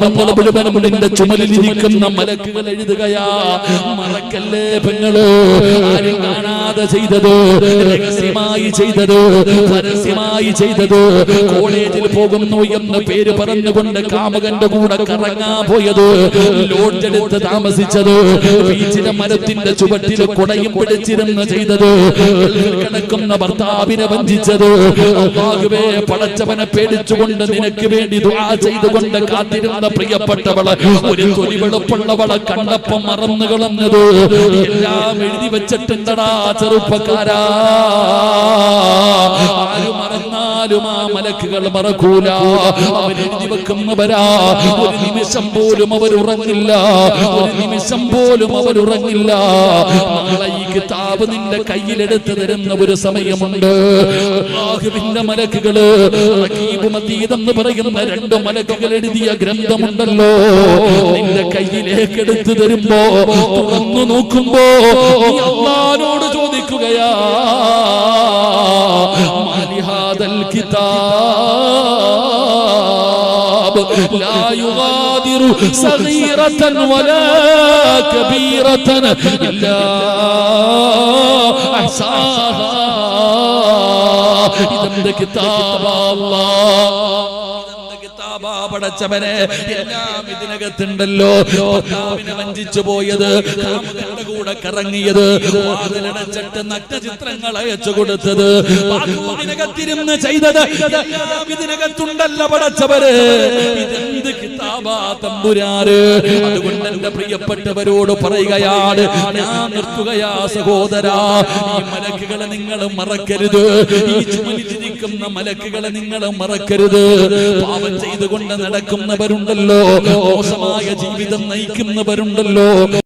പാപങ്ങൾ മുഴുവനും നിന്റെ മലക്കുകൾ എഴുതുകയാ മറക്കല്ലേ പെങ്ങളോ ആരും കാണാതെ ചെയ്തതോ രഹസ്യമായി ചെയ്തതോ പരസ്യമായി ചെയ്തതോ കോളേജിൽ പോകുന്നു എന്ന് പേര് പറഞ്ഞുകൊണ്ട് കാമകന്റെ കൂടെ കറങ്ങാ പോയത് ലോഡ്ജ് എടുത്ത് താമസിച്ചത് ബീച്ചിലെ മരത്തിന്റെ ചുവട്ടിൽ കുടയും പിടിച്ചിരുന്ന് ചെയ്തത് കിടക്കുന്ന ഭർത്താവിനെ വഞ്ചിച്ചത്. പടച്ചവനെ പേടിച്ചുകൊണ്ട് നിനക്ക് വേണ്ടി ദുആ ചെയ്തുകൊണ്ട് കാത്തിരുന്ന പ്രിയപ്പെട്ടവൾ ഒരു തൊലി വെളുപ്പുള്ളവളെ കണ്ടപ്പം മറന്നു കളഞ്ഞത്. എല്ലാം എഴുതി വെച്ചിട്ടുണ്ടടാ ചെറുപ്പക്കാരാ. മറന്നാലും ആ മലക്കുകൾ മറക്കൂല. അവരെഴുതി വെക്കുന്നവരാ. ഒരു നിമിഷം പോലും അവർ ഉറങ്ങില്ല. ഒരു നിമിഷം പോലും അവർ ഉറങ്ങില്ല. നാളെ ഈ കിതാബ് നിന്റെ കയ്യിലെടുത്ത് തരുന്ന ഒരു സമയമുണ്ട്. അല്ലാഹുവിന്റെ മലക്കുകൾ എന്ന് പറയുന്ന രണ്ട് മലക്കുകൾ എഴുതിയ ഗ്രന്ഥമുണ്ടല്ലോ. നിന്റെ കയ്യിലേക്ക് എടുത്തു തരുമ്പോ തുറന്നു നോക്കുമ്പോ അള്ളാനോട് മാലിഹാദൽ കിതാബ് لا يغادر صغيرة ولا كبيرة إلا أحصاها ഇതെന്ത് കിതാബാ കിതാബാ പടച്ചവനെ എല്ലാം ഇതിനകത്തുണ്ടല്ലോ ഭർത്താവിനെ വഞ്ചിച്ചു പോയത് കാമുകന്റെ കൂടെ കറങ്ങിയത്. വാതിലടച്ചിട്ട് നട്ട ചിത്രങ്ങൾ അയച്ചു കൊടുത്തത്. ഇതിനകത്തിരുന്ന് ചെയ്തത്. ഇതിനകത്തുണ്ടല്ലോ പടച്ചവര്. ഇതെന്ത് കിതാബാ തമ്പുരാര് അതുകൊണ്ട് എന്റെ പ്രിയപ്പെട്ടവരോട് പറയുകയാണ് ഞാൻ നിർത്തുകയാ സഹോദരാ. ഈ മലക്കുകളെ നിങ്ങൾ മറക്കരുത്. ഈ ചുമലിച്ചിരിക്കുന്ന മലക്കുകളെ നിങ്ങൾ മറക്കരുത്. പാപം ചെയ്തുകൊണ്ട് നടക്കുന്നവരുണ്ടല്ലോ. മോശമായ ജീവിതം നയിക്കുന്നവരുണ്ടല്ലോ.